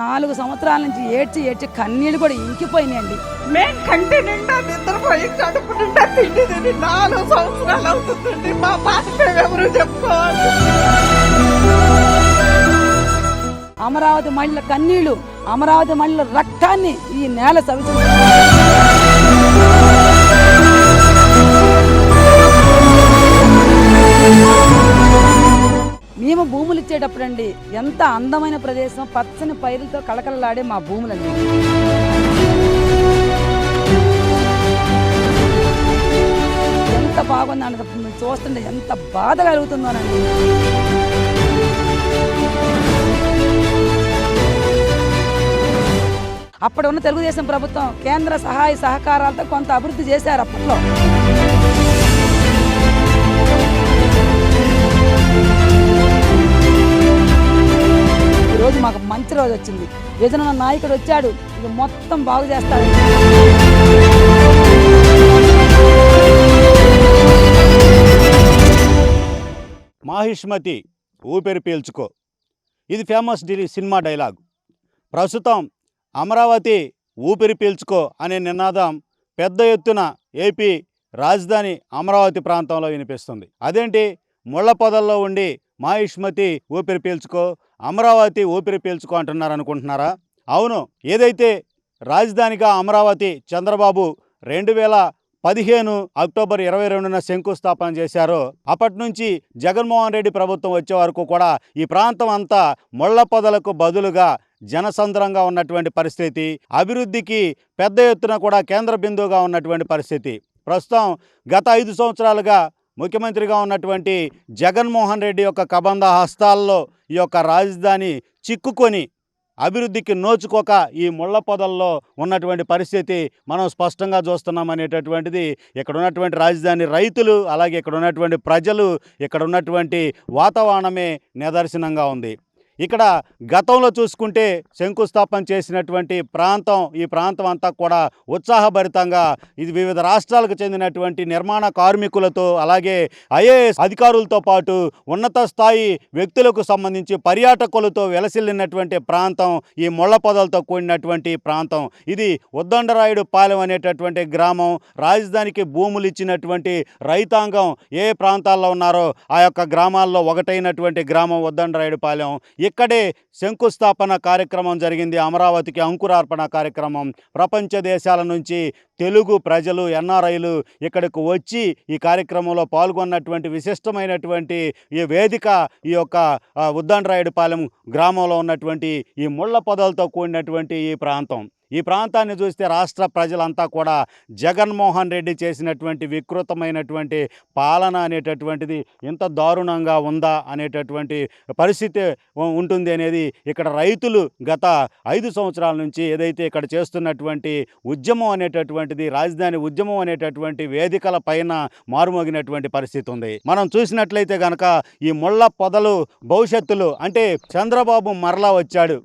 నాలుగు సంవత్సరాల నుంచి ఏడ్చి ఏడ్చి కన్నీళ్ళు కూడా ఇంకిపోయినాయండి. మేం కంటి నిండా నిద్రపోయి కడుపు నిండా తిండి తిని నాలుగు సంవత్సరాలు అవుతుందండి. మా బాధ మేము ఎవరు చెప్పుకోవాలి? అమరావతి మహిళల కన్నీళ్ళు అమరావతి మహిళల రక్తాన్ని ఈ నేల సవిచు మేము భూములు ఇచ్చేటప్పుడండి ఎంత అందమైన ప్రదేశం పచ్చని పైరులతో కళకళలాడే మా భూములండి. ఎంత బాగుంది అంటే చూస్తుంటే ఎంత బాధ కలుగుతుందోనండి అప్పుడు ఉన్న తెలుగుదేశం ప్రభుత్వం కేంద్ర సహాయ సహకారాలతో కొంత అభివృద్ధి చేశారు అప్పట్లో. రోజు మాకు మంచి రోజు వచ్చింది. విజయన నాయకుడు వచ్చాడు. ఇది మొత్తం బాగు చేస్తాడు. మాహిష్మతి ఊపిరి పీల్చుకో. ఇది ఫేమస్ డి సినిమా డైలాగ్. ప్రస్తుతం అమరావతి ఊపిరి పీల్చుకో అనే నినాదం పెద్ద ఎత్తున ఏపీ రాజధాని అమరావతి ప్రాంతంలో వినిపిస్తుంది. అదేంటి? ముళ్ళ పొదల్లో ఉండి మాహిష్మతి ఊపిరి పీల్చుకో అమరావతి ఊపిరి పీల్చుకో అంటున్నారు అనుకుంటున్నారా? అవును ఏదైతే రాజధానిగా అమరావతి చంద్రబాబు రెండు వేల పదిహేను అక్టోబర్ ఇరవై రెండున శంకుస్థాపన చేశారో అప్పటి నుంచి జగన్మోహన్ రెడ్డి ప్రభుత్వం వచ్చే వరకు కూడా ఈ ప్రాంతం అంతా ముళ్ళ పొదలకు బదులుగా జనసంద్రంగా ఉన్నటువంటి పరిస్థితి అభివృద్ధికి పెద్ద ఎత్తున కూడా కేంద్ర బిందువుగా ఉన్నటువంటి పరిస్థితి. ప్రస్తుతం గత ఐదు సంవత్సరాలుగా ముఖ్యమంత్రిగా ఉన్నటువంటి జగన్మోహన్ రెడ్డి యొక్క కబంధ హస్తాల్లో ఈ యొక్క రాజధాని చిక్కుకొని అభివృద్ధికి నోచుకోక ఈ ముళ్ళ పొదల్లో ఉన్నటువంటి పరిస్థితి మనం స్పష్టంగా చూస్తున్నాం అనేటటువంటిది. ఇక్కడ ఉన్నటువంటి రాజధాని రైతులు అలాగే ఇక్కడ ఉన్నటువంటి ప్రజలు ఇక్కడ ఉన్నటువంటి వాతావరణమే నిదర్శనంగా ఉంది. ఇక్కడ గతంలో చూసుకుంటే శంకుస్థాపన చేసినటువంటి ప్రాంతం ఈ ప్రాంతం అంతా కూడా ఉత్సాహభరితంగా ఇది వివిధ రాష్ట్రాలకు చెందినటువంటి నిర్మాణ కార్మికులతో అలాగే ఐఏఎస్ అధికారులతో పాటు ఉన్నత స్థాయి వ్యక్తులకు సంబంధించి పర్యాటకులతో వెలసిల్లినటువంటి ప్రాంతం ఈ ముళ్ళ పొదలతో కూడినటువంటి ప్రాంతం. ఇది ఉద్దండరాయుడు పాలెం అనేటటువంటి గ్రామం. రాజధానికి భూములు ఇచ్చినటువంటి రైతాంగం ఏ ప్రాంతాల్లో ఉన్నారో ఆ యొక్క గ్రామాల్లో ఒకటైనటువంటి గ్రామం ఉద్దండరాయుడు పాలెం. ఇక్కడే శంకుస్థాపన కార్యక్రమం జరిగింది. అమరావతికి అంకురార్పణ కార్యక్రమం. ప్రపంచ దేశాల నుంచి తెలుగు ప్రజలు ఎన్ఆర్ఐలు ఇక్కడికి వచ్చి ఈ కార్యక్రమంలో పాల్గొన్నటువంటి విశిష్టమైనటువంటి ఈ వేదిక ఈ యొక్క ఉద్దండరాయుడిపాలెం గ్రామంలో ఉన్నటువంటి ఈ ముళ్ళ పొదలతో కూడినటువంటి ఈ ప్రాంతం. ఈ ప్రాంతాన్ని చూస్తే రాష్ట్ర ప్రజలంతా కూడా జగన్మోహన్ రెడ్డి చేసినటువంటి వికృతమైనటువంటి పాలన అనేటటువంటిది ఇంత దారుణంగా ఉందా అనేటటువంటి పరిస్థితి ఉంటుంది అనేది ఇక్కడ రైతులు గత ఐదు సంవత్సరాల నుంచి ఏదైతే ఇక్కడ చేస్తున్నటువంటి ఉద్యమం అనేటటువంటిది రాజధాని ఉద్యమం అనేటటువంటి వేదికల పైన మారుమోగినటువంటి పరిస్థితి ఉంది. మనం చూసినట్లయితే కనుక ఈ ముళ్ళ పొదలు భవిష్యత్తులో అంటే చంద్రబాబు మరలా వచ్చాడు.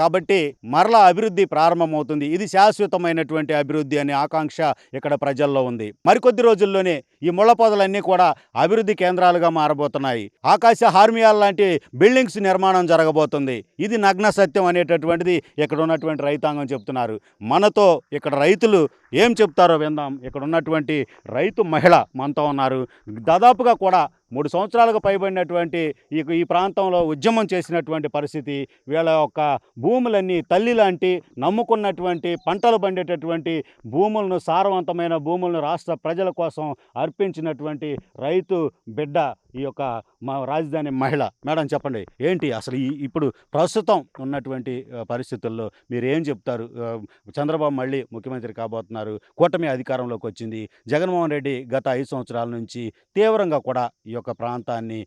కాబట్టి మరలా అభివృద్ధి ప్రారంభమవుతుంది. ఇది శాశ్వతమైనటువంటి అభివృద్ధి అనే ఆకాంక్ష ఇక్కడ ప్రజల్లో ఉంది. మరికొద్ది రోజుల్లోనే ఈ ముళ్ళ పొదలన్నీ కూడా అభివృద్ధి కేంద్రాలుగా మారబోతున్నాయి. ఆకాశ హార్మియాల్ లాంటి బిల్డింగ్స్ నిర్మాణం జరగబోతుంది. ఇది నగ్న సత్యం అనేటటువంటిది ఇక్కడ ఉన్నటువంటి రైతాంగం చెప్తున్నారు. మనతో ఇక్కడ రైతులు ఏం చెప్తారో విందాం. ఇక్కడ ఉన్నటువంటి రైతు మహిళ మనతో ఉన్నారు. దాదాపుగా కూడా మూడు సంవత్సరాలకు పైబడినటువంటి ఈ ఈ ప్రాంతంలో ఉద్యమం చేసినటువంటి పరిస్థితి వీళ్ళ యొక్క భూములన్నీ తల్లి లాంటి నమ్ముకున్నటువంటి పంటలు పండేటటువంటి భూములను సారవంతమైన భూములను రాష్ట్ర ప్రజల కోసం అర్పించినటువంటి రైతు బిడ్డ ఈ యొక్క మా రాజధాని మహిళ. మేడం చెప్పండి ఏంటి అసలు ఈ ఇప్పుడు ప్రస్తుతం ఉన్నటువంటి పరిస్థితుల్లో మీరు ఏం చెప్తారు? చంద్రబాబు మళ్ళీ ముఖ్యమంత్రి కాబోతున్నారు కూటమి అధికారంలోకి వచ్చింది జగన్మోహన్ రెడ్డి గత ఐదు సంవత్సరాల నుంచి తీవ్రంగా కూడా ఈ యొక్క ప్రాంతాన్ని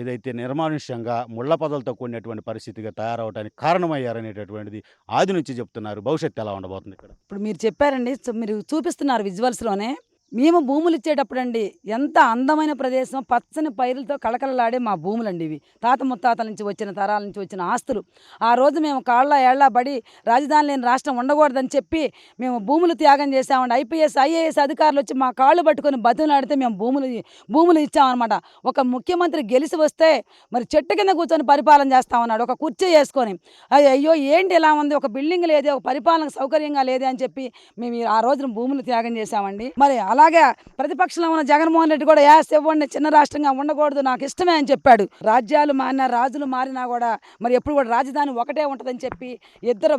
ఏదైతే నిర్మానుష్యంగా ముళ్ళ పదలతో కూడినటువంటి పరిస్థితిగా తయారవడానికి కారణమయ్యారనేటటువంటిది ఆది నుంచి చెప్తున్నారు. భవిష్యత్తు ఎలా ఉండబోతుంది ఇక్కడ? ఇప్పుడు మీరు చెప్పారండి మీరు చూపిస్తున్నారు విజువల్స్లోనే మేము భూములు ఇచ్చేటప్పుడు అండి ఎంత అందమైన ప్రదేశం పచ్చని పైరులతో కళకళలాడే మా భూములండి ఇవి. తాత ముత్తాతల నుంచి వచ్చిన తరాల నుంచి వచ్చిన ఆస్తులు. ఆ రోజు మేము కాళ్ళ ఏళ్ళ బడి రాజధాని లేని రాష్ట్రం ఉండకూడదని చెప్పి మేము భూములు త్యాగం చేసామండి ఐపీఎస్ ఐఏఎస్ అధికారులు వచ్చి మా కాళ్ళు పట్టుకొని బతులాడితే మేము భూములు భూములు ఇచ్చామన్నమాట. ఒక ముఖ్యమంత్రి గెలిచి వస్తే మరి చెట్టు కింద కూర్చొని పరిపాలన చేస్తామన్నాడు. ఒక కుర్చీ వేసుకొని. అయ్యో ఏంటి ఇలా ఉంది? ఒక బిల్డింగ్ లేదే ఒక పరిపాలన సౌకర్యంగా లేదే అని చెప్పి మేము ఆ రోజున భూములు త్యాగం చేశామండి. మరి అలాగే ప్రతిపక్షంలో ఉన్న జగన్మోహన్ రెడ్డి కూడా యాస్ ఇవ్వండి చిన్న రాష్ట్రంగా ఉండకూడదు నాకు ఇష్టమే అని చెప్పాడు. రాజ్యాలు మారినా రాజులు మారినా కూడా మరి ఎప్పుడు కూడా రాజధాని ఒకటే ఉంటుందని చెప్పి ఇద్దరు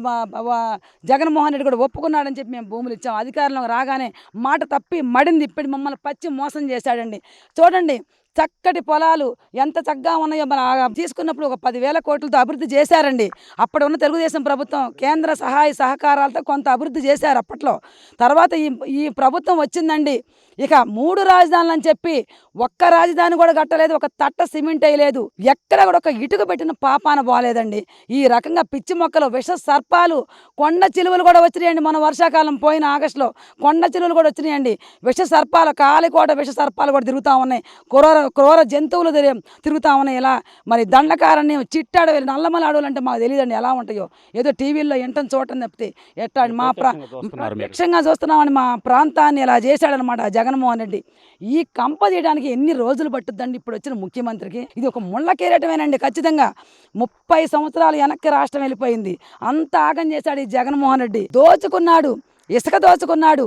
జగన్మోహన్ రెడ్డి కూడా ఒప్పుకున్నాడని చెప్పి మేము భూములు ఇచ్చాం. అధికారంలో రాగానే మాట తప్పి మడింది ఇప్పటి మమ్మల్ని పచ్చి మోసం చేశాడండి. చూడండి చక్కటి పొలాలు ఎంత చక్కగా ఉన్నాయో మన తీసుకున్నప్పుడు ఒక పదివేల కోట్లతో అభివృద్ధి చేశారండి. అప్పుడు ఉన్న తెలుగుదేశం ప్రభుత్వం కేంద్ర సహాయ సహకారాలతో కొంత అభివృద్ధి చేశారు అప్పట్లో. తర్వాత ఈ ఈ ప్రభుత్వం వచ్చిందండి. ఇక మూడు రాజధానులు అని చెప్పి ఒక్క రాజధాని కూడా కట్టలేదు ఒక తట్ట సిమెంట్ వేయలేదు ఎక్కడ కూడా ఒక ఇటుక పెట్టిన పాపాన బాలేదండి ఈ రకంగా పిచ్చి మొక్కలు విష సర్పాలు కొండ చిలువలు కూడా వచ్చినాయండి మన వర్షాకాలం పోయిన ఆగస్టులో. కొండ చిలువలు కూడా వచ్చినాయండి. విష సర్పాలు కాలికోట విష సర్పాలు కూడా తిరుగుతూ ఉన్నాయి. క్రూర క్రూర జంతువులు తిరిగి తిరుగుతూ ఉన్నాయి. ఇలా మరి దండకారని చిట్టాడవి నల్లమల అడవులు అంటే మాకు తెలియదండి ఎలా ఉంటాయో. ఏదో టీవీల్లో ఎంటని చూడటం తప్పితే ఎట్టా మా ప్రా. ప్రత్యక్షంగా చూస్తున్నామని మా ప్రాంతాన్ని ఇలా చేశాడనమాట జగన్మోహన్ రెడ్డి. ఈ కంప తీయడానికి ఎన్ని రోజులు పట్టుద్దండి ఇప్పుడు వచ్చిన ముఖ్యమంత్రికి? ఇది ఒక ముళ్ళ కేరటమేనండి ఖచ్చితంగా. ముప్పై సంవత్సరాలు వెనక్కి రాష్ట్రం వెళ్ళిపోయింది. అంత ఆగం చేశాడు ఈ జగన్మోహన్ రెడ్డి. దోచుకున్నాడు. ఇసుక దోచుకున్నాడు.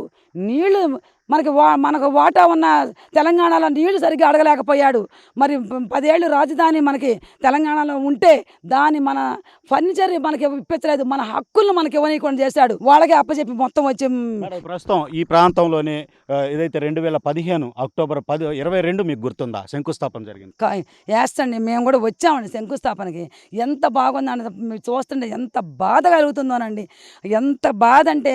నీళ్ళు మనకి వా మనకు వాటా ఉన్న తెలంగాణలో నీళ్ళు సరిగ్గా అడగలేకపోయాడు. మరి పదేళ్ళు రాజధాని మనకి తెలంగాణలో ఉంటే దాని మన ఫర్నిచర్ మనకి ఇప్పించలేదు. మన హక్కులను మనకి ఇవ్వనీయకుండా చేశాడు. వాళ్ళకే అప్పచెప్పి మొత్తం వచ్చి ప్రస్తుతం ఈ ప్రాంతంలోనే ఏదైతే రెండు వేల పదిహేను అక్టోబర్ పది ఇరవై రెండు మీకు గుర్తుందా? శంకుస్థాపన జరిగింది. వేస్తండి మేము కూడా వచ్చామండి శంకుస్థాపనకి. ఎంత బాగుందండి మీరు చూస్తుంటే ఎంత బాధ కలుగుతుందోనండి. ఎంత బాధ అంటే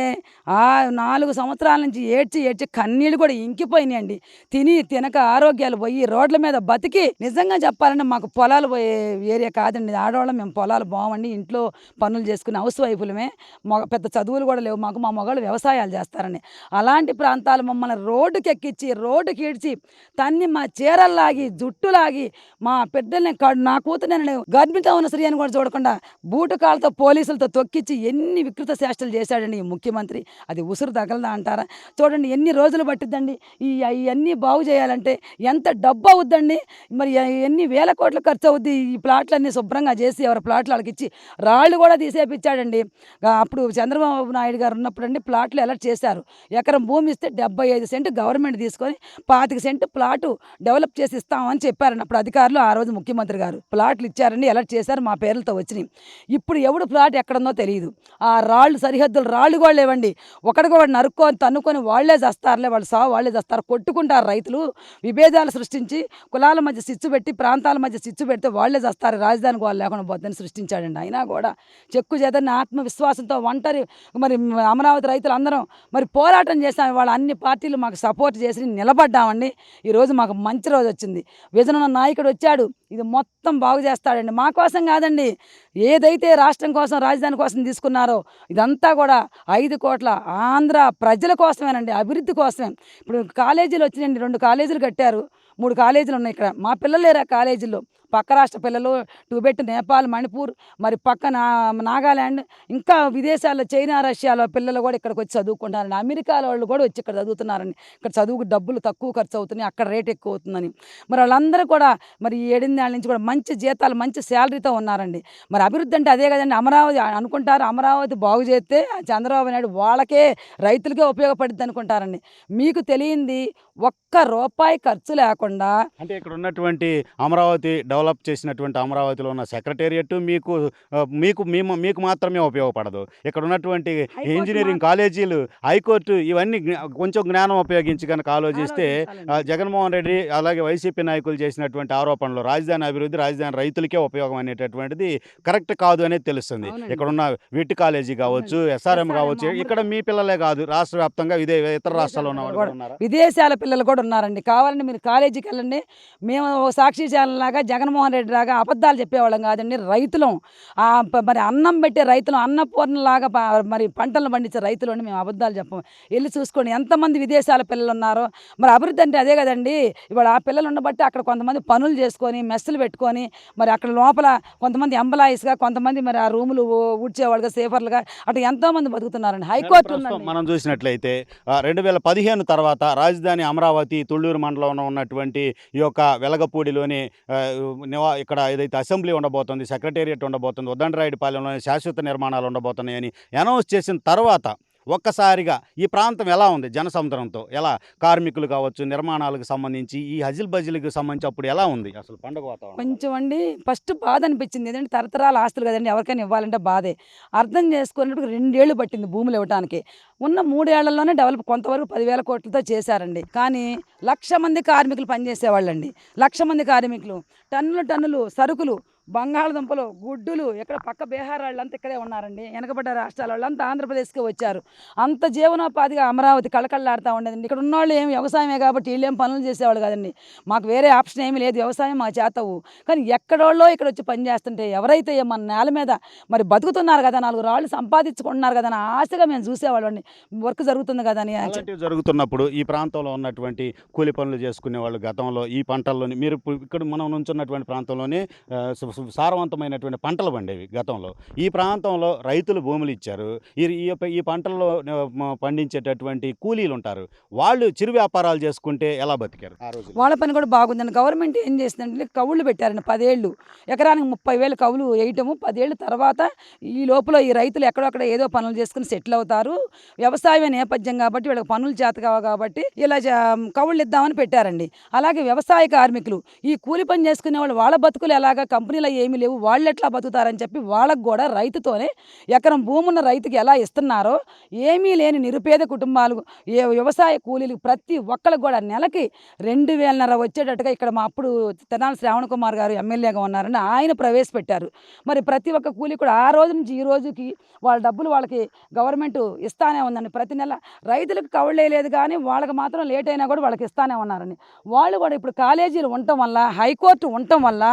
ఆ నాలుగు సంవత్సరాల నుంచి ఏడ్చి ఏడ్చి కన్నీళ్ళు కూడా ఇంకిపోయినాయండి. తిని తినక ఆరోగ్యాలు పోయి రోడ్ల మీద బతికి నిజంగా చెప్పాలంటే మాకు పొలాలు పోయే ఏరియా కాదండి. ఆడవాళ్ళం మేము పొలాలు బాగుండి ఇంట్లో పనులు చేసుకునే హౌస్ వైఫులమే. మొగ పెద్ద చదువులు కూడా లేవు. మాకు మా మగవాళ్ళు వ్యవసాయాలు చేస్తారని అలాంటి ప్రాంతాలు మమ్మల్ని రోడ్డుకి ఎక్కించి రోడ్డుకి ఈడ్చి తన్ని మా చీరల్లాగి జుట్టులాగి మా బిడ్డల్ని నా కూతురు నేను గర్భిణితో ఉన్న స్త్రీ అని కూడా చూడకుండా బూటు పోలీసులతో తొక్కించి ఎన్ని వికృత చేష్టలు చేశాడండి ఈ ముఖ్యమంత్రి. అది ఉసురు తగలదా అంటారా? చూడండి ఎన్ని రోజులు పట్టిద్దండి. ఈ ఇవన్నీ బాగు చేయాలంటే ఎంత డబ్బు అవుద్దండి? మరి ఎన్ని వేల కోట్ల ఖర్చు అవుద్ది? ఈ ప్లాట్లన్నీ శుభ్రంగా చేసి ఎవరి ప్లాట్లు వాళ్ళకి ఇచ్చి రాళ్ళు కూడా తీసేపిచ్చాడండి. అప్పుడు చంద్రబాబు నాయుడు గారు ఉన్నప్పుడు అండి ప్లాట్లు అలర్ట్ చేశారు? ఎకరం భూమి ఇస్తే డెబ్బై ఐదు సెంటు గవర్నమెంట్ తీసుకొని పాతిక సెంటు ప్లాటు డెవలప్ చేసి ఇస్తామని చెప్పారండి. అప్పుడు అధికారులు ఆ రోజు ముఖ్యమంత్రి గారు ప్లాట్లు ఇచ్చారండి అలర్ట్ చేశారు మా పేర్లతో వచ్చినాయి. ఇప్పుడు ఎవడు ప్లాట్ ఎక్కడుందో తెలియదు. ఆ రాళ్ళు సరిహద్దులు రాళ్ళు కూడా లేవండి. ఒకడికొకటి నరుక్కొని తన్నుకొని వాళ్ళే చేస్తారులే వాళ్ళు సావు వాళ్ళే చేస్తారు. కొట్టుకుంటారు రైతులు. విభేదాలు సృష్టించి కులాల మధ్య సిచ్చు పెట్టి ప్రాంతాల మధ్య సిచ్చు పెడితే వాళ్ళే చేస్తారు. రాజధానికి వాళ్ళు లేకుండా పోద్దని సృష్టించాడండి అయినా కూడా. చెక్కు చేతని ఆత్మవిశ్వాసంతో ఒంటరి మరి అమరావతి రైతులు అందరం మరి పోరాటం చేసాం వాళ్ళ అన్ని పార్టీలు మాకు సపోర్ట్ చేసి నిలబడ్డామండి. ఈరోజు మాకు మంచి రోజు వచ్చింది. విజన్ నాయకుడు వచ్చాడు. ఇది మొత్తం బాగు చేస్తాడండి. మా కోసం కాదండి ఏదైతే రాష్ట్రం కోసం రాజధాని కోసం తీసుకున్నారో ఇదంతా కూడా ఐదు కోట్ల ఆంధ్ర ప్రజల కోసమేనండి. అభివృద్ధి కోసమే. ఇప్పుడు కాలేజీలు వచ్చినాయండి రెండు కాలేజీలు కట్టారు. మూడు కాలేజీలు ఉన్నాయి ఇక్కడ. మా పిల్లలు లేరు ఆ కాలేజీల్లో పక్క రాష్ట్ర పిల్లలు టిబెట్ నేపాల్ మణిపూర్ మరి పక్క నాగాల్యాండ్ ఇంకా విదేశాల్లో చైనా రష్యాలో పిల్లలు కూడా ఇక్కడికి వచ్చి చదువుకుంటారండి అమెరికాలో వాళ్ళు కూడా వచ్చి ఇక్కడ చదువుతున్నారండి. ఇక్కడ చదువుకు డబ్బులు తక్కువ ఖర్చు అవుతున్నాయి. అక్కడ రేట్ ఎక్కువ అవుతుందని. మరి వాళ్ళందరూ కూడా మరి ఏడెనిమిది నుంచి కూడా మంచి జీతాలు మంచి శాలరీతో ఉన్నారండి. మరి అభివృద్ధి అంటే అదే కదండి. అమరావతి అనుకుంటారు. అమరావతి బాగు చేస్తే చంద్రబాబు నాయుడు వాళ్ళకే రైతులకే ఉపయోగపడుద్ది అనుకుంటారండి. మీకు తెలియంది ఒక్క రూపాయి ఖర్చు లేకుండా అంటే ఇక్కడ ఉన్నటువంటి అమరావతి డెవలప్ చేసినటువంటి అమరావతిలో ఉన్న సెక్రటేరియట్ మీకు మీకు మేము మీకు మాత్రమే ఉపయోగపడదు. ఇక్కడ ఉన్నటువంటి ఇంజనీరింగ్ కాలేజీలు హైకోర్టు ఇవన్నీ కొంచెం జ్ఞానం ఉపయోగించి కనుక ఆలోచిస్తే జగన్మోహన్ రెడ్డి అలాగే వైసీపీ నాయకులు చేసినటువంటి ఆరోపణలు రాజధాని అభివృద్ధి రాజధాని రైతులకే ఉపయోగం అనేటటువంటిది కరెక్ట్ కాదు అనేది తెలుస్తుంది. ఇక్కడ ఉన్న విట్ కాలేజీ కావచ్చు ఎస్ఆర్ఎం కావచ్చు ఇక్కడ మీ పిల్లలే కాదు రాష్ట్ర వ్యాప్తంగా ఇదే ఇతర రాష్ట్రాల్లో ఉన్న విదేశాల పిల్లలు కూడా ఉన్నారండి. కావాలంటే మీరు కాలేజీకి వెళ్ళండి. మేము సాక్షి ఛానల్ లాగా జగన్ జగన్మోహన్ రెడ్డి లాగా అబద్ధాలు చెప్పేవాళ్ళం కాదండి. రైతులం. మరి అన్నం పెట్టే రైతులం అన్నపూర్ణలాగా మరి పంటలు పండించే రైతులు అని మేము అబద్ధాలు చెప్పం. వెళ్ళి చూసుకోండి. ఎంతమంది విదేశాల పిల్లలు ఉన్నారో. మరి అభివృద్ధి అంటే అదే కదండి. ఇవాళ ఆ పిల్లలు ఉండబట్టి అక్కడ కొంతమంది పనులు చేసుకొని మెస్సులు పెట్టుకొని మరి అక్కడ లోపల కొంతమంది ఎంప్లాయీస్గా కొంతమంది మరి ఆ రూములు ఊడ్చేవాళ్ళుగా సేఫర్లుగా అటు ఎంతోమంది బతుకుతున్నారండి. హైకోర్టు మనం చూసినట్లయితే రెండు వేల పదిహేను తర్వాత రాజధాని అమరావతి తుళ్ళూరు మండలంలో ఉన్నటువంటి ఈ యొక్క వెలగపూడిలోని నివా ఇక్కడ ఏదైతే అసెంబ్లీ ఉండబోతుంది సెక్రటేరియట్ ఉండబోతుంది ఉద్దండరాయుడిపాలెంలోని శాశ్వత నిర్మాణాలు ఉండబోతున్నాయని అనౌన్స్ చేసిన తర్వాత ఒక్కసారిగా ఈ ప్రాంతం ఎలా ఉంది జనసముద్రంతో ఎలా? కార్మికులు కావచ్చు నిర్మాణాలకు సంబంధించి ఈ హజిల్ బజిల్కి సంబంధించి అప్పుడు ఎలా ఉంది అసలు పండుగ వాతావరణం? కొంచెం అండి ఫస్ట్ బాధ అనిపించింది. ఏంటంటే తరతరాల ఆస్తులు కదండి ఎవరికైనా ఇవ్వాలంటే బాధే. అర్థం చేసుకున్నప్పుడు రెండేళ్ళు పట్టింది భూములు ఇవ్వడానికి ఉన్న మూడేళ్ళలోనే డెవలప్ కొంతవరకు పదివేల కోట్లతో చేశారండి. కానీ లక్ష మంది కార్మికులు పనిచేసేవాళ్ళండి. లక్ష మంది కార్మికులు. టన్నులు టన్నులు సరుకులు బంగాళదుంపలు గుడ్డులు ఇక్కడ పక్క బీహార్ వాళ్ళంతా ఇక్కడే ఉన్నారండి. వెనకబడ్డ రాష్ట్రాల వాళ్ళంతా ఆంధ్రప్రదేశ్కి వచ్చారు. అంత జీవనోపాధిగా అమరావతి కళకళలాడుతూ ఉండేదండి. ఇక్కడ ఉన్నవాళ్ళు ఏం వ్యవసాయమే కాబట్టి వీళ్ళు ఏం పనులు చేసేవాళ్ళు కదండి. మాకు వేరే ఆప్షన్ ఏమీ లేదు. వ్యవసాయం మా చేతవు. కానీ ఎక్కడోళ్ళో ఇక్కడ వచ్చి పని చేస్తుంటే ఎవరైతే మన నేల మీద మరి బతుకుతున్నారు కదా నాలుగు రాళ్ళు సంపాదించుకుంటున్నారు కదా అని ఆశగా మేము చూసేవాళ్ళండి వర్క్ జరుగుతుంది కదా అని జరుగుతున్నప్పుడు ఈ ప్రాంతంలో ఉన్నటువంటి కూలి పనులు చేసుకునే వాళ్ళు గతంలో ఈ పంటల్లోని మీరు ఇక్కడ మనం నుంచున్నటువంటి ప్రాంతంలోనే సారవంతమైనటువంటి పంటలు పండేవి గతంలో. ఈ ప్రాంతంలో రైతులు భూములు ఇచ్చారు. ఈ ఈ పంటల్లో పండించేటటువంటి కూలీలు ఉంటారు. వాళ్ళు చిరు వ్యాపారాలు చేసుకుంటే ఎలా బతికారు? ఆ రోజు వాళ్ళ పని కూడా బాగుందండి. గవర్నమెంట్ ఏం చేసిందంటే కవుళ్ళు పెట్టారండి. పదేళ్ళు. ఎకరానికి ముప్పై వేలు కవులు వేయటము. పదేళ్ళ తర్వాత ఈ లోపల ఈ రైతులు ఎక్కడొక్కడ ఏదో పనులు చేసుకుని సెటిల్ అవుతారు. వ్యవసాయ నేపథ్యం కాబట్టి వీళ్ళకి పనులు చేత కావు కాబట్టి ఇలా కవుళ్ళు ఇద్దామని పెట్టారండి. అలాగే వ్యవసాయ కార్మికులు. ఈ కూలి పని చేసుకునే వాళ్ళు వాళ్ళ బతుకులు ఎలాగా కంపెనీలో ఏమీ లేవు. వాళ్ళు ఎట్లా బతుకుతారని చెప్పి వాళ్ళకు కూడా రైతుతోనే ఎకరం భూమున్న రైతుకి ఎలా ఇస్తున్నారో ఏమీ లేని నిరుపేద కుటుంబాలు ఏ వ్యవసాయ కూలీలు ప్రతి ఒక్కరికి కూడా నెలకి రెండు వేలన్నర వచ్చేటట్టుగా ఇక్కడ మా అప్పుడు తెనాలి శ్రావణ కుమార్ గారు ఎమ్మెల్యేగా ఉన్నారని ఆయన ప్రవేశపెట్టారు. మరి ప్రతి ఒక్క కూలీ కూడా ఆ రోజు నుంచి ఈ రోజుకి వాళ్ళ డబ్బులు వాళ్ళకి గవర్నమెంట్ ఇస్తానే ఉందండి. ప్రతి నెల రైతులకు కవళ్ళే లేదు కానీ వాళ్ళకి మాత్రం లేట్ అయినా కూడా వాళ్ళకి ఇస్తానే ఉన్నారని వాళ్ళు కూడా ఇప్పుడు కాలేజీలు ఉండటం వల్ల హైకోర్టు ఉండటం వల్ల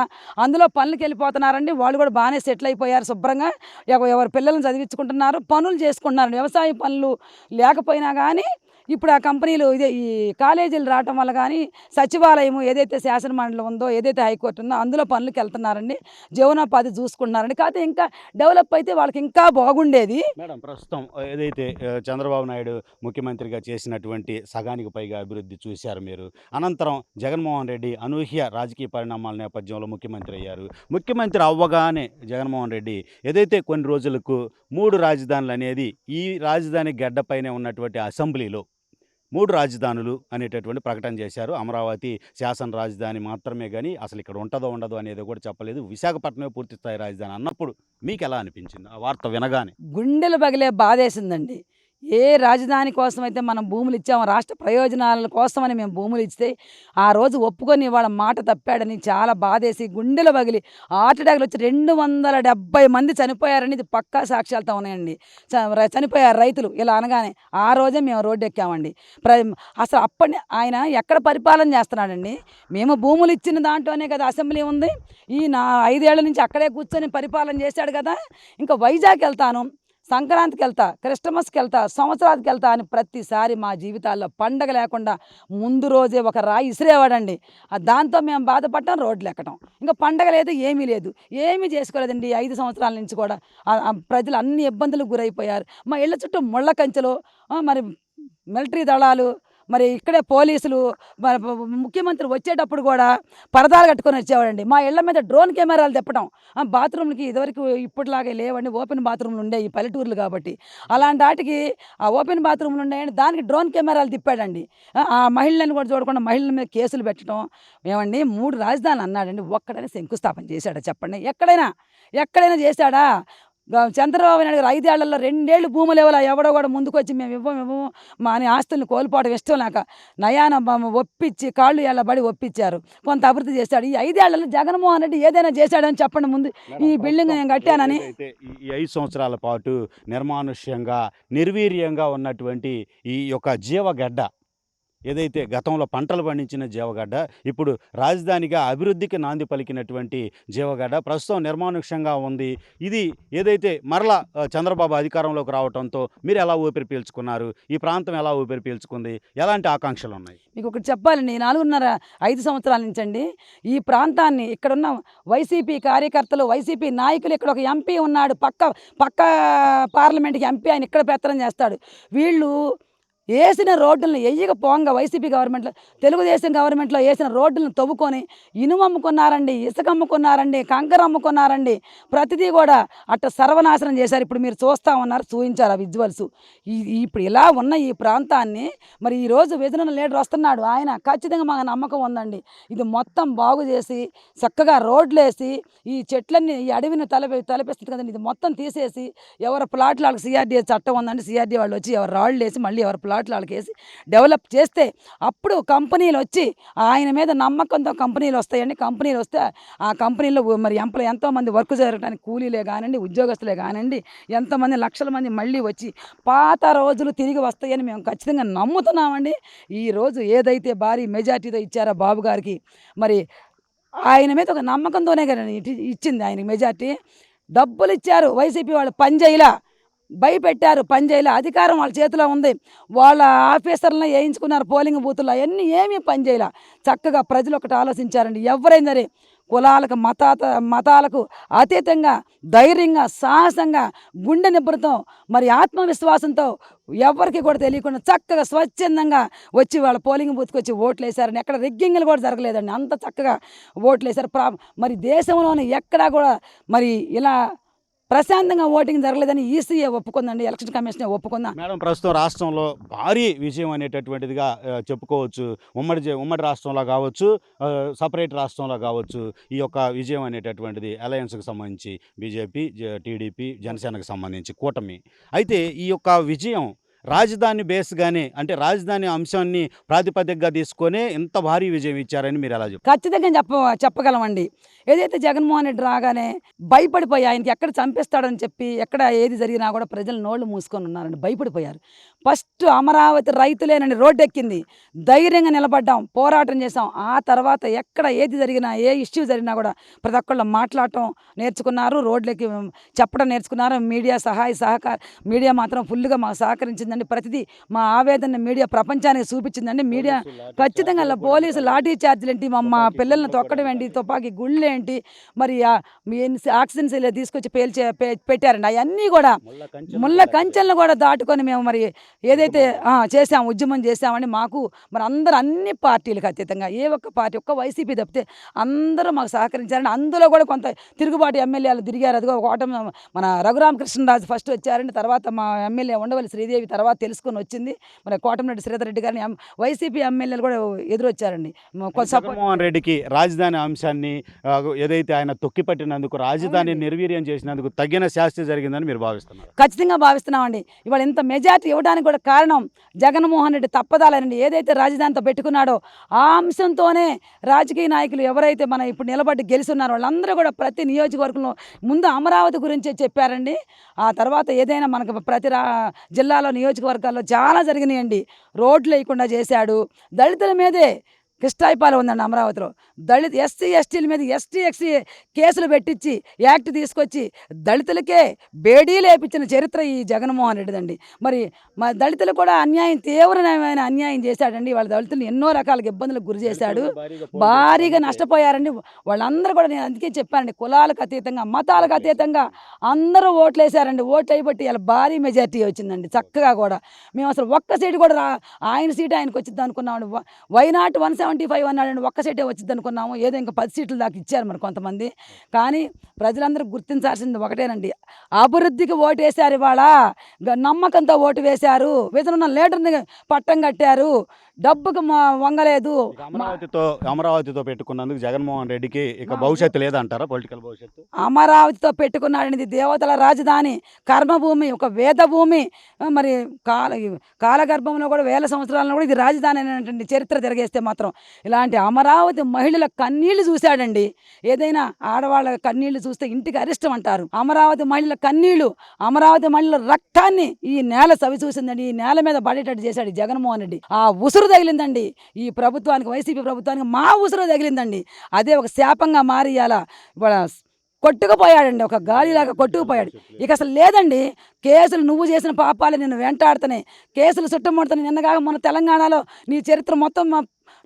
అందులో పనులకి వెళ్ళిపోతున్నారండి వాళ్ళు కూడా బాగానే సెటిల్ అయిపోయారు శుభ్రంగా. ఎవ- ఎవరి పిల్లల్ని చదివించుకుంటున్నారు పనులు చేసుకుంటున్నారు. వ్యవసాయ పనులు లేకపోయినా కానీ ఇప్పుడు ఆ కంపెనీలు ఇదే ఈ కాలేజీలు రావటం వల్ల కానీ సచివాలయము ఏదైతే శాసన మండలి ఉందో ఏదైతే హైకోర్టు ఉందో అందులో పనులకు వెళ్తున్నారండి. జీవనోపాధి చూసుకుంటున్నారండి. కాకపోతే ఇంకా డెవలప్ అయితే వాళ్ళకి ఇంకా బాగుండేది. మేడం ప్రస్తుతం ఏదైతే చంద్రబాబు నాయుడు ముఖ్యమంత్రిగా చేసినటువంటి సగానికి పైగా అభివృద్ధి చూశారు మీరు. అనంతరం జగన్మోహన్ రెడ్డి అనూహ్య రాజకీయ పరిణామాల నేపథ్యంలో ముఖ్యమంత్రి అయ్యారు. ముఖ్యమంత్రి అవ్వగానే జగన్మోహన్ రెడ్డి ఏదైతే కొన్ని రోజులకు మూడు రాజధానులు అనేది ఈ రాజధాని గడ్డపైనే ఉన్నటువంటి అసెంబ్లీలో మూడు రాజధానులు అనేటటువంటి ప్రకటన చేశారు. అమరావతి శాసన రాజధాని మాత్రమే కానీ అసలు ఇక్కడ ఉంటుందో ఉండదో అనేది కూడా చెప్పలేదు. విశాఖపట్నమే పూర్తి స్థాయి రాజధాని అన్నప్పుడు మీకు ఎలా అనిపించింది? ఆ వార్త వినగానే. గుండెలు పగిలే బాధేసిందండి. ఏ రాజధాని కోసం అయితే మనం భూములు ఇచ్చామో రాష్ట్ర ప్రయోజనాల కోసమని మేము భూములు ఇస్తే ఆ రోజు ఒప్పుకొని వాళ్ళ మాట తప్పాడని చాలా బాధేసి గుండెలు పగిలి హార్ట్ అటాక్లు వచ్చి రెండు వందల డెబ్బై మంది చనిపోయారని ఇది పక్కా సాక్ష్యాలతో ఉన్నాయండి. చ- చనిపోయారు రైతులు ఇలా అనగానే ఆ రోజే మేము రోడ్డు ఎక్కామండి ప్ర అసలు అప్పటి ఆయన ఎక్కడ పరిపాలన చేస్తున్నాడండి? మేము భూములు ఇచ్చిన దాంట్లోనే కదా అసెంబ్లీ ఉంది. ఈ నా ఐదేళ్ళ నుంచి అక్కడే కూర్చొని పరిపాలన చేశాడు కదా. ఇంకా వైజాగ్ వెళ్తాను. సంక్రాంతికి వెళ్తా క్రిస్టమస్కి వెళ్తా సంవత్సరానికి వెళ్తా అని ప్రతిసారి మా జీవితాల్లో పండగ లేకుండా ముందు రోజే ఒక రాయి ఇసిరేవాడండి. దాంతో మేము బాధపడటం రోడ్లు ఎక్కడం ఇంకా పండగ లేదు ఏమీ లేదు. ఏమీ చేసుకోలేదండి. ఐదు సంవత్సరాల నుంచి కూడా ప్రజలు అన్ని ఇబ్బందులకు గురైపోయారు. మా ఇళ్ళ చుట్టూ ముళ్ళ కంచెలు మరి మిలిటరీ దళాలు మరి ఇక్కడే పోలీసులు ముఖ్యమంత్రి వచ్చేటప్పుడు కూడా పరదాలు కట్టుకొని వచ్చేవాడండి. మా ఇళ్ళ మీద డ్రోన్ కెమెరాలు తిప్పడం. ఆ బాత్రూమ్లకి ఇదివరకు ఇప్పటిలాగే లేవండి. ఓపెన్ బాత్రూమ్లు ఉండే ఈ పల్లెటూర్లు కాబట్టి. అలాంటి వాటికి ఆ ఓపెన్ బాత్రూమ్లు ఉన్నాయండి. దానికి డ్రోన్ కెమెరాలు తిప్పాడండి. ఆ, మహిళలను కూడా చూడకుండా మహిళల మీద కేసులు పెట్టడం. ఏమండి? మూడు రాజధానులు అన్నాడండి. ఒక్కడైనా శంకుస్థాపన చేశాడా చెప్పండి? ఎక్కడైనా ఎక్కడైనా చేశాడా? చంద్రబాబు నాయుడు గారు ఐదేళ్ళలో రెండేళ్ళు భూములు ఇవ్వాల? ఎవడో కూడా ముందుకు వచ్చి మేము ఇవ్వము ఇవ్వము మా అని ఆస్తుల్ని కోల్పోవడం ఇష్టం లేక నయాన ఒప్పించి కాళ్ళు ఎళ్ళబడి ఒప్పించారు. కొంత అభివృద్ధి చేశాడు. ఈ ఐదేళ్ళలో జగన్మోహన్ రెడ్డి ఏదైనా చేశాడని చెప్పండి ముందు. ఈ బిల్డింగ్ నేను కట్టానని. ఈ ఐదు సంవత్సరాల పాటు నిర్మానుష్యంగా నిర్వీర్యంగా ఉన్నటువంటి ఈ యొక్క జీవగడ్డ ఏదైతే గతంలో పంటలు పండించిన జీవగడ్డ ఇప్పుడు రాజధానిగా అభివృద్ధికి నాంది పలికినటువంటి జీవగడ్డ ప్రస్తుతం నిర్మానుష్యంగా ఉంది. ఇది ఏదైతే మరలా చంద్రబాబు అధికారంలోకి రావడంతో మీరు ఎలా ఊపిరి పీల్చుకున్నారు? ఈ ప్రాంతం ఎలా ఊపిరి పీల్చుకుంది? ఎలాంటి ఆకాంక్షలు ఉన్నాయి మీకు ఒకటి చెప్పాలండి నాలుగున్నర ఐదు సంవత్సరాల నుంచి అండి ఈ ప్రాంతాన్ని ఇక్కడున్న వైసీపీ కార్యకర్తలు వైసీపీ నాయకులు ఇక్కడ ఒక ఎంపీ ఉన్నాడు పక్క పక్క పార్లమెంట్కి ఎంపీ ఆయన ఇక్కడ పెత్తనం చేస్తాడు. వీళ్ళు వేసిన రోడ్లను ఎయ్యక పోంగా వైసీపీ గవర్నమెంట్లో తెలుగుదేశం గవర్నమెంట్లో వేసిన రోడ్లను తవ్వుకొని ఇనుము అమ్ముకున్నారండి ఇసుక అమ్ముకున్నారండి కంకర అమ్ముకున్నారండి. ప్రతిదీ కూడా అట్ట సర్వనాశనం చేశారు. ఇప్పుడు మీరు చూస్తూ ఉన్నారు చూపించారు ఆ విజువల్స్. ఇప్పుడు ఇలా ఉన్న ఈ ప్రాంతాన్ని మరి ఈరోజు రోజు లీడర్ వస్తున్నాడు. ఆయన ఖచ్చితంగా మాకు నమ్మకం ఉందండి. ఇది మొత్తం బాగు చేసి చక్కగా రోడ్లు వేసి ఈ చెట్లన్నీ ఈ అడవిని తలపి తలపిస్తుంది కదండి. ఇది మొత్తం తీసేసి ఎవరు ప్లాట్లు వాళ్ళకి సిఆర్డీఏ చట్టం ఉందండి సిఆర్డీ వాళ్ళు వచ్చి ఎవరు రాళ్ళు వేసి మళ్ళీ ఎవరి ప్లాట్లు వాళ్ళకి వేసి డెవలప్ చేస్తే అప్పుడు కంపెనీలు వచ్చి ఆయన మీద నమ్మకంతో కంపెనీలు వస్తాయండి కంపెనీలు వస్తే ఆ కంపెనీలో మరి ఎంప్లాయ్ ఎంతోమంది వర్క్ జరగడానికి కూలీలే కానివ్వండి ఉద్యోగస్తులే కానివ్వండి ఎంతోమంది లక్షల మంది మళ్ళీ వచ్చి పాత రోజులు తిరిగి వస్తాయని మేము ఖచ్చితంగా నమ్ముతున్నామండి. ఈ రోజు ఏదైతే భారీ మెజార్టీతో ఇచ్చారో బాబు గారికి మరి ఆయన మీద ఒక నమ్మకంతోనే కదండి ఇచ్చింది ఆయనకి మెజార్టీ. డబ్బులు ఇచ్చారు వైసీపీ వాళ్ళు పనిచేయలా. భయపెట్టారు పనిచేయలే అధికారం వాళ్ళ చేతిలో ఉంది. వాళ్ళ ఆఫీసర్లను వేయించుకున్నారు పోలింగ్ బూతుల్లో. అవన్నీ ఏమీ పనిచేయలే చక్కగా ప్రజలు ఒకటి ఆలోచించారండి. ఎవరైనా సరే కులాలకు మతాత మతాలకు అతీతంగా ధైర్యంగా సాహసంగా గుండె నిబ్బరంతో మరి ఆత్మవిశ్వాసంతో ఎవరికి కూడా తెలియకుండా చక్కగా స్వచ్ఛందంగా వచ్చి వాళ్ళ పోలింగ్ బూత్కి వచ్చి ఓట్లు వేశారని ఎక్కడ రిగ్గింగ్లు కూడా జరగలేదండి. అంత చక్కగా ఓట్లు వేశారు ప్రా మరి దేశంలోని ఎక్కడా కూడా మరి ఇలా ప్రశాంతంగా ఓటింగ్ జరగలేదని ఈసీఏ ఒప్పుకుందండి ఎలక్షన్ కమిషన్ ఒప్పుకుందా? మేడం ప్రస్తుతం రాష్ట్రంలో భారీ విజయం అనేటటువంటిదిగా చెప్పుకోవచ్చు. ఉమ్మడి ఉమ్మడి రాష్ట్రంలో కావచ్చు సపరేట్ రాష్ట్రంలో కావచ్చు ఈ యొక్క విజయం అనేటటువంటిది అలయన్స్కి సంబంధించి బీజేపీ టీడీపీ జనసేనకు సంబంధించి కూటమి. అయితే ఈ యొక్క విజయం రాజధాని బేస్గానే అంటే రాజధాని అంశాన్ని ప్రాతిపదికగా తీసుకొని ఇంత భారీ విజయం ఇచ్చారని మీరు ఎలా చెప్తారు ఖచ్చితంగా చెప్ప చెప్పగలమండి. ఏదైతే జగన్మోహన్ రెడ్డి రాగానే భయపడిపోయి ఆయనకి ఎక్కడ చంపేస్తాడని చెప్పి ఎక్కడ ఏది జరిగినా కూడా ప్రజలు నోళ్ళు మూసుకొని ఉన్నారండి. భయపడిపోయారు. ఫస్ట్ అమరావతి రైతులేనండి రోడ్డు ఎక్కింది ధైర్యంగా నిలబడ్డాం. పోరాటం చేసాం ఆ తర్వాత ఎక్కడ ఏది జరిగినా ఏ ఇష్యూ జరిగినా కూడా ప్రతి ఒక్కళ్ళు మాట్లాడటం నేర్చుకున్నారు. రోడ్లకి చెప్పడం నేర్చుకున్నారు. మీడియా సహాయ సహకార మీడియా మాత్రం ఫుల్గా మాకు సహకరించిందండి. ప్రతిదీ మా ఆవేదన మీడియా ప్రపంచానికి చూపించిందండి. మీడియా ఖచ్చితంగా పోలీసు లాఠీ చార్జీలు ఏంటి? మా మా పిల్లల్ని తొక్కడం ఏంటి? తుపాకీ గుళ్ళు ఏంటి? మరి ఆక్సిజన్ సిలిండర్ తీసుకొచ్చి పేల్చే పెట్టారండి. అవన్నీ కూడా ముళ్ళ కంచెలను కూడా దాటుకొని మేము మరి ఏదైతే ఆ, చేసాం ఉద్యమం చేసామని మాకు మరి అందరూ అన్ని పార్టీలకు అతీతంగా ఏ ఒక్క పార్టీ ఒక్క వైసీపీ తప్పితే అందరూ మాకు సహకరించారండి అందులో కూడా కొంత తిరుగుబాటు ఎమ్మెల్యేలు తిరిగారు. అదిగో ఒక ఓటమి మన రఘురామకృష్ణరాజు ఫస్ట్ వచ్చారండి. తర్వాత మా ఎమ్మెల్యే ఉండవల్లి శ్రీదేవి తర్వాత తెలుసుకొని వచ్చింది. మరి కోటమిరెడ్డి శ్రీధర్ రెడ్డి గారిని వైసీపీ ఎమ్మెల్యేలు కూడా ఎదురొచ్చారండి. జగన్మోహన్ రెడ్డికి రాజధాని అంశాన్ని ఆ, ఏదైతే ఆయన తొక్కిపట్టినందుకు రాజధాని నిర్వీర్యం చేసినందుకు తగిన శాస్తి జరిగిందని మీరు భావిస్తున్నారు. ఖచ్చితంగా భావిస్తున్నామండి. ఇవాళ ఇంత మెజార్టీ ఇవ్వడానికి కూడా కారణం జగన్మోహన్ రెడ్డి తప్పదాలనండి. ఏదైతే రాజధానితో పెట్టుకున్నాడో ఆ అంశంతోనే రాజకీయ నాయకులు ఎవరైతే మన ఇప్పుడు నిలబడి గెలుస్తున్నారో వాళ్ళందరూ కూడా ప్రతి నియోజకవర్గంలో ముందు అమరావతి గురించే చెప్పారండి. ఆ తర్వాత ఏదైనా మనకు ప్రతి జిల్లాలో నియోజకవర్గాల్లో చాలా జరిగినాయండి. రోడ్లు వేయకుండా చేశాడు. దళితుల మీదే కిష్టాయిపాలు ఉందండి అమరావతిలో. దళిత ఎస్సీ ఎస్టీల మీద ఎస్టీ ఎక్సీ కేసులు పెట్టించి యాక్ట్ తీసుకొచ్చి దళితులకే బేడీ లేపించిన చరిత్ర ఈ జగన్మోహన్ రెడ్డిదండి మరి మా దళితులు కూడా అన్యాయం తీవ్రమైన అన్యాయం చేశాడండి. వాళ్ళ దళితులు ఎన్నో రకాల ఇబ్బందులకు గురి చేశాడు. భారీగా నష్టపోయారండి. వాళ్ళందరూ కూడా నేను అందుకే చెప్పానండి కులాలకు అతీతంగా మతాలకు అతీతంగా అందరూ ఓట్లు వేశారండి. ఓట్లు అయిబట్టి ఇలా భారీ మెజార్టీ వచ్చిందండి చక్కగా కూడా. మేము అసలు ఒక్క సీటు కూడా రా ఆయన సీటు ఆయనకు వచ్చింది అనుకున్నామండి. వ- why not one seventy five అన్నాడు ఒక్క సీటే వచ్చింది అనుకున్నాము. ఏదో ఇంకా పది సీట్లు దాకా ఇచ్చారు మరి కొంతమంది. కానీ ప్రజలందరూ గుర్తించాల్సింది ఒకటేనండి. అభివృద్ధికి ఓటు వేశారు ఇవాళ. నమ్మకంతో ఓటు వేశారు. విధనున్న లీడర్ని పట్టం కట్టారు. డబ్బుకు వంగలేదు. అమరావతితో అమరావతితో పెట్టుకున్నందుకు జగన్మోహన్ రెడ్డికి ఇక భవిష్యత్తు లేదంటారా పొలిటికల్ భవిష్యత్తు? అమరావతితో పెట్టుకున్నాడు దేవతల రాజధాని కర్మభూమి ఒక వేద భూమి మరి కాల కాలగర్భంలో కూడా వేల సంవత్సరాలలో కూడా ఇది రాజధాని అనేటువంటి చరిత్ర తిరగేస్తే మాత్రం ఇలాంటి అమరావతి మహిళల కన్నీళ్ళు చూశాడండి. ఏదైనా ఆడవాళ్ళ కన్నీళ్ళు చూస్తే ఇంటికి అరిష్టం అంటారు. అమరావతి మహిళల కన్నీళ్ళు అమరావతి మహిళల రక్తాన్ని ఈ నేల సవి చూసిందండి ఈ నేల మీద పడేటట్టు చేశాడు జగన్మోహన్ రెడ్డి. ఆ ఉసురు ఉసురు తగిలిందండి. ఈ ప్రభుత్వానికి వైసీపీ ప్రభుత్వానికి మా ఉసురు తగిలిందండి. అదే ఒక శాపంగా మారి ఇవాళ కొట్టుకుపోయాడండి. ఒక గాలిలాగా కొట్టుకుపోయాడు. ఇక అసలు లేదండి. కేసులు నువ్వు చేసిన పాపాలు నేను వెంటాడుతున్నాయి. కేసులు చుట్టుముడుతున్నాయి నిన్నగాక మన తెలంగాణలో నీ చరిత్ర మొత్తం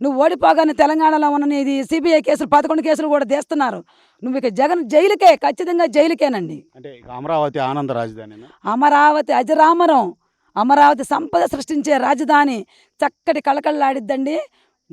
నువ్వు ఓడిపోగానే తెలంగాణలో ఉన్న నీది సిబిఐ కేసులు పదకొండు కేసులు కూడా తీస్తున్నారు. నువ్వు ఇక జగన్ జైలుకే ఖచ్చితంగా జైలుకేనండి. అంటే అమరావతి ఆనంద రాజధాని అమరావతి అజరామరం. అమరావతి సంపద సృష్టించే రాజధాని చక్కటి కళకళలాడిద్దండి.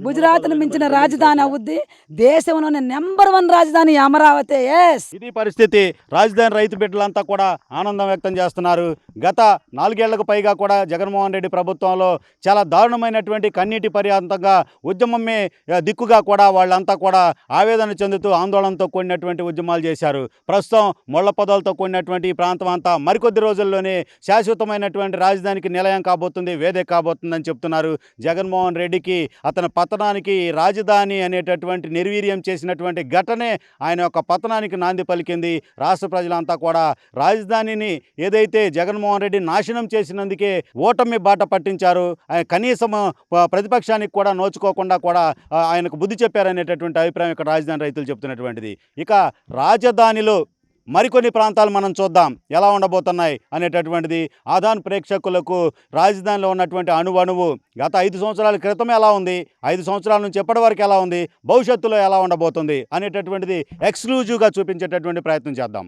గుజరాత్ను మించిన రాజధాని అవుద్ది. దేశంలోనే నెంబర్ వన్ రాజధాని అమరావతి. ఎస్ ఇది పరిస్థితి. రాజధాని రైతు బిడ్డలంతా కూడా ఆనందం వ్యక్తం చేస్తున్నారు. గత నాలుగేళ్ళకు పైగా కూడా జగన్మోహన్ రెడ్డి ప్రభుత్వంలో చాలా దారుణమైనటువంటి కన్నీటి పర్యాంతంగా ఉద్యమమే దిక్కుగా కూడా వాళ్ళంతా కూడా ఆవేదన చెందుతూ ఆందోళనతో కూడినటువంటి ఉద్యమాలు చేశారు. ప్రస్తుతం ముళ్ళ పొదలతో కూడినటువంటి ఈ ప్రాంతం అంతా మరికొద్ది రోజుల్లోనే శాశ్వతమైనటువంటి రాజధానికి నిలయం కాబోతుంది వేదిక కాబోతుందని చెప్తున్నారు జగన్మోహన్ రెడ్డికి అతని పతనానికి రాజధాని అనేటటువంటి నిర్వీర్యం చేసినటువంటి ఘటనే ఆయన యొక్క పతనానికి నాంది పలికింది. రాష్ట్ర ప్రజలంతా కూడా రాజధానిని ఏదైతే జగన్మోహన్ రెడ్డి నాశనం చేసినందుకే ఓటమి బాట పట్టించారు ఆయన కనీసం ప్రతిపక్షానికి కూడా నోచుకోకుండా కూడా ఆయనకు బుద్ధి చెప్పారనేటటువంటి అభిప్రాయం ఇక్కడ రాజధాని రైతులు చెప్తున్నటువంటిది. ఇక రాజధానిలో మరికొన్ని ప్రాంతాలు మనం చూద్దాం. ఎలా ఉండబోతున్నాయి అనేటటువంటిది ఆదాన్ ప్రేక్షకులకు రాజధానిలో ఉన్నటువంటి అణువణువు గత ఐదు సంవత్సరాల క్రితం ఎలా ఉంది? ఐదు సంవత్సరాల నుంచి ఎప్పటి వరకు ఎలా ఉంది? భవిష్యత్తులో ఎలా ఉండబోతుంది? అనేటటువంటిది ఎక్స్క్లూజివ్గా చూపించేటటువంటి ప్రయత్నం చేద్దాం.